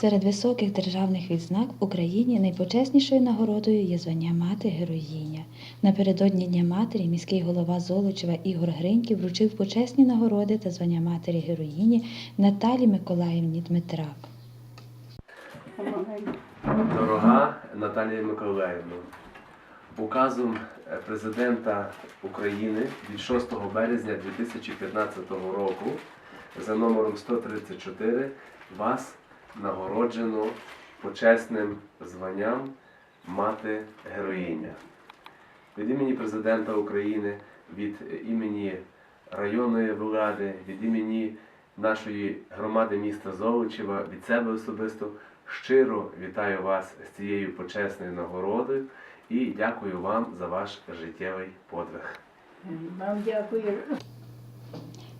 Серед високих державних відзнак в Україні найпочеснішою нагородою є звання мати героїня. Напередодні Дня матері міський голова Золочева Ігор Гриньків вручив почесні нагороди та звання матері героїні Наталі Миколаївні Дмитрак. Дорога Наталія Миколаївна, указом е, президента України від 6 березня 2015 року за номером 134 вас нагороджено почесним званням мати героїня. Від імені президента України, від імені районної влади, від імені нашої громади міста Золочева, від себе особисто щиро вітаю вас з цією почесною нагородою і дякую вам за ваш життєвий подвиг. Вам дякую.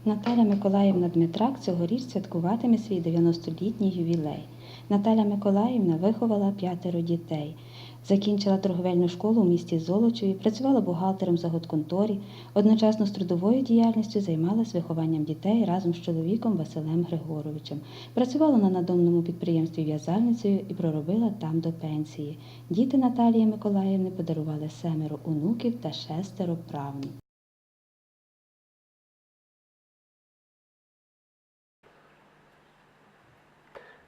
Наталя Миколаївна Дмитрак цьогоріч святкуватиме свій 90-літній ювілей. Наталя Миколаївна виховала п'ятеро дітей. Закінчила торговельну школу у місті Золочеві, працювала бухгалтером в заготконторі, одночасно з трудовою діяльністю займалась вихованням дітей разом з чоловіком Василем Григоровичем. Працювала на надомному підприємстві в'язальницею і проробила там до пенсії. Діти Наталії Миколаївни подарували семеро онуків та шестеро правнуків.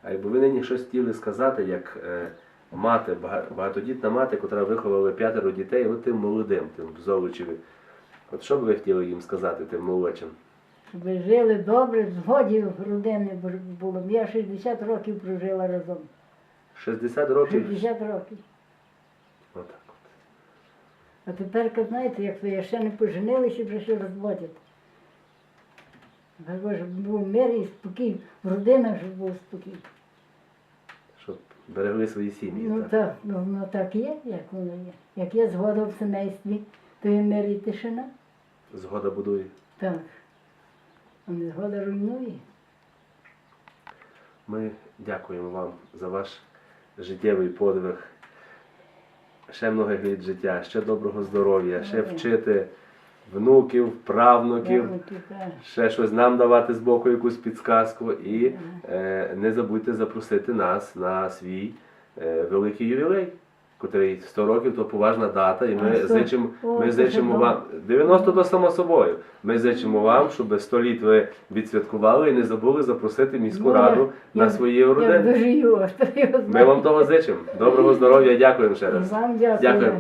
А якби ви нині щось хотіли сказати, як е, мати, багатодітна мати, яка виховала п'ятеро дітей, от тим молодим, тим Золочеві. От що б ви хотіли їм сказати, тим молодшим? Щоб ви жили добре, згоді родини було. Я 60 років прожила разом. 60 років. 60 років. Отак от. А тепер, знаєте, як ви ще не поженилися, вже ще розводять. Дай Боже, був мир і спокій, в родинах вже був спокій. Щоб берегли свої сім'ї. Ну так? так, ну, так є, як воно є. Як є згода в сімействі, то є мир і тишина. Згода будує. Так. А не згода руйнує. Ми дякуємо вам за ваш життєвий подвиг. Ще многих літ життя, ще доброго здоров'я, ще вчити внуків, правнуків, ще щось нам давати з боку якусь підсказку. І е, не забудьте запросити нас на свій е, великий ювілей, котрий 100 років то поважна дата, і ми зичимо, ми зичимо вам 90 то само собою. Ми зичимо вам, щоб 100 літ ви відсвяткували і не забули запросити міську Ну, раду на свої родини. Ми вам того зичимо. Доброго здоров'я, дякуємо ще раз. Вам дякую. Дякую.